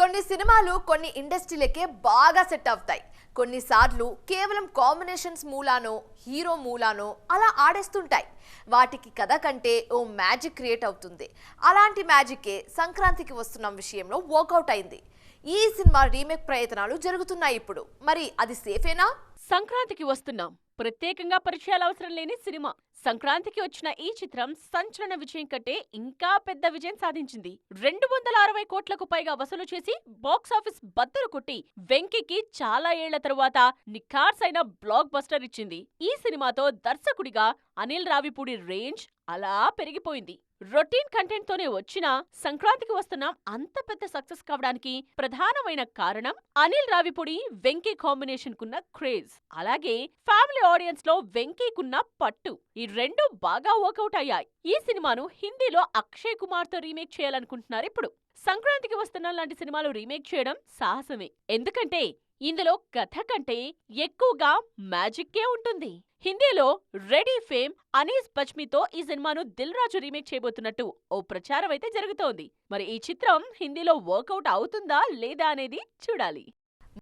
కొన్ని సినిమాలు కొన్ని ఇండస్ట్రీలకే బాగా సెట్ అవుతాయి. కొన్నిసార్లు కేవలం కాంబినేషన్స్ మూలానో హీరో మూలానో అలా ఆడేస్తుంటాయి. వాటికి కథ కంటే ఓ మ్యాజిక్ క్రియేట్ అవుతుంది. అలాంటి మ్యాజిక్కే సంక్రాంతికి వస్తున్న విషయంలో వర్కౌట్ అయింది. ఈ సినిమా రీమేక్ ప్రయత్నాలు జరుగుతున్నాయి ఇప్పుడు. మరి అది సేఫేనా? సంక్రాంతికి వస్తున్నాం. ప్రత్యేకంగా పరిచయాలు అవసరం లేని సినిమా. సంక్రాంతికి వచ్చిన ఈ చిత్రం సంచలన విజయం కంటే ఇంకా పెద్ద విజయం సాధించింది. రెండు వందల అరవై కోట్లకు పైగా వసూలు చేసి బాక్సాఫీస్ బద్దలు కొట్టి వెంకీకి చాలా ఏళ్ళ తరువాత నిఖార్సైన బ్లాక్ బస్టర్ ఇచ్చింది. ఈ సినిమాతో దర్శకుడిగా అనిల్ రావిపూడి రేంజ్ అలా పెరిగిపోయింది. రొటీన్ కంటెంట్తోనే వచ్చిన వచ్చినా సంక్రాంతికి వస్తున్నాం అంత పెద్ద సక్సెస్ కావడానికి ప్రధానమైన కారణం అనిల్ రావిపూడి వెంకీ కాంబినేషన్కున్న క్రేజ్. అలాగే ఫ్యామిలీ ఆడియన్స్లో వెంకీకున్న పట్టు. ఈ రెండు బాగా వర్కౌట్ అయ్యాయి. ఈ సినిమాను హిందీలో అక్షయ్ కుమార్తో రీమేక్ చేయాలనుకుంటున్నారు ఇప్పుడు. సంక్రాంతికి వస్తున్న లాంటి సినిమాలు రీమేక్ చేయడం సాహసమే. ఎందుకంటే ఇందులో కథ కంటే ఎక్కువగా మ్యాజిక్కే ఉంటుంది. హిందీలో రెడీ ఫేమ్ అనీస్ పచ్మితో ఈ సినిమాను దిల్ రాజు రీమేక్ చేయబోతున్నట్టు ఓ ప్రచారం అయితే జరుగుతోంది. మరి ఈ చిత్రం హిందీలో వర్కౌట్ అవుతుందా లేదా అనేది చూడాలి.